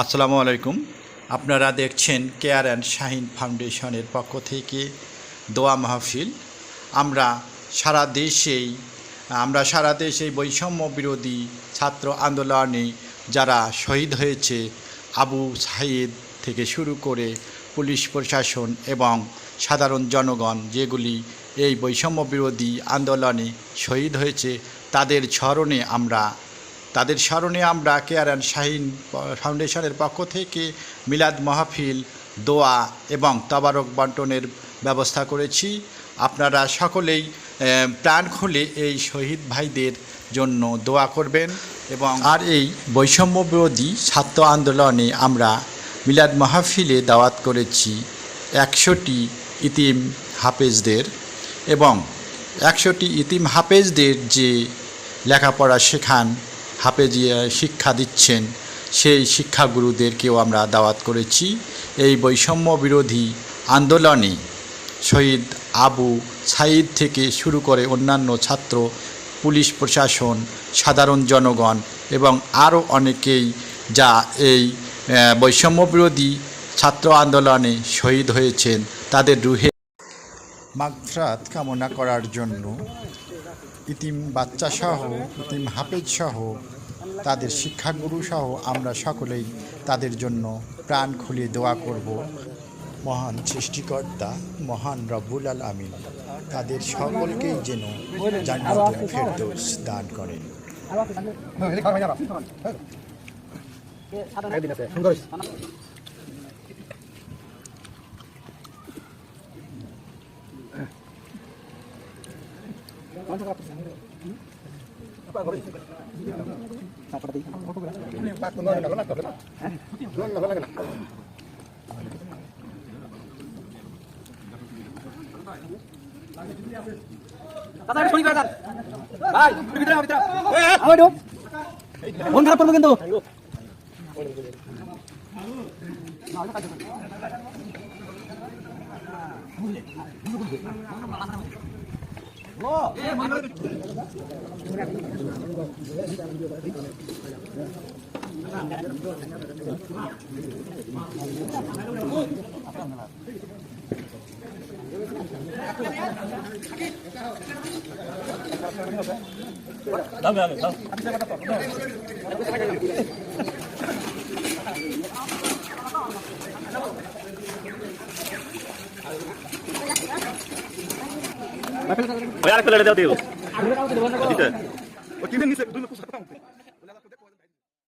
আসসালামু আলাইকুম। আপনারা দেখছেন কেয়ার অ্যান্ড শাহিন ফাউন্ডেশনের পক্ষ থেকে দোয়া মাহফিল। আমরা সারা দেশেই, আমরা সারা দেশে বৈষম্য বিরোধী ছাত্র আন্দোলনে যারা শহীদ হয়েছে, আবু সাহিদ থেকে শুরু করে পুলিশ প্রশাসন এবং সাধারণ জনগণ যেগুলি এই বৈষম্য বিরোধী আন্দোলনে শহীদ হয়েছে তাদের স্মরণে আমরা। তাদের স্মরণে আমরা কেয়ার অ্যান্ড শাহিন ফাউন্ডেশনের পক্ষ থেকে মিলাদ মাহফিল, দোয়া এবং তবারক বন্টনের ব্যবস্থা করেছি। আপনারা সকলেই প্রাণ খুলে এই শহীদ ভাইদের জন্য দোয়া করবেন এবং আর এই বৈষম্য বিরোধী ছাত্র আন্দোলনে আমরা মিলাদ মাহফিলে দাওয়াত করেছি একশোটি ইতিম হাফেজদের। এবং একশোটি ইতিম হাফেজদের যে লেখাপড়া শেখান, হাফেজিয়া শিক্ষা দিচ্ছেন, সেই শিক্ষাগুরুদেরকেও আমরা দাওয়াত করেছি। এই বৈষম্য বিরোধী আন্দোলনে শহীদ আবু সাইদ থেকে শুরু করে অন্যান্য ছাত্র, পুলিশ প্রশাসন, সাধারণ জনগণ এবং আরও অনেকেই যা এই বৈষম্য বিরোধী ছাত্র আন্দোলনে শহীদ হয়েছেন, তাদের রুহে মাগফরাত কামনা করার জন্য ইতিম বাচ্চা সহ ইতিম হাফেজ সহ তাদের শিক্ষাগুরু সহ আমরা সকলেই তাদের জন্য প্রাণ খুলে দোয়া করব মহান সৃষ্টিকর্তা মহান রব্বুল আল আমিন তাদের সকলকেই যেন ফেরদৌস দান দাদা শুনি দাদা ভাই ভিতরে ভিতরে 다음에 하면 나. ওই আরেকটা লেটে দাও দিতে ও টিভি নিচে দুই লোক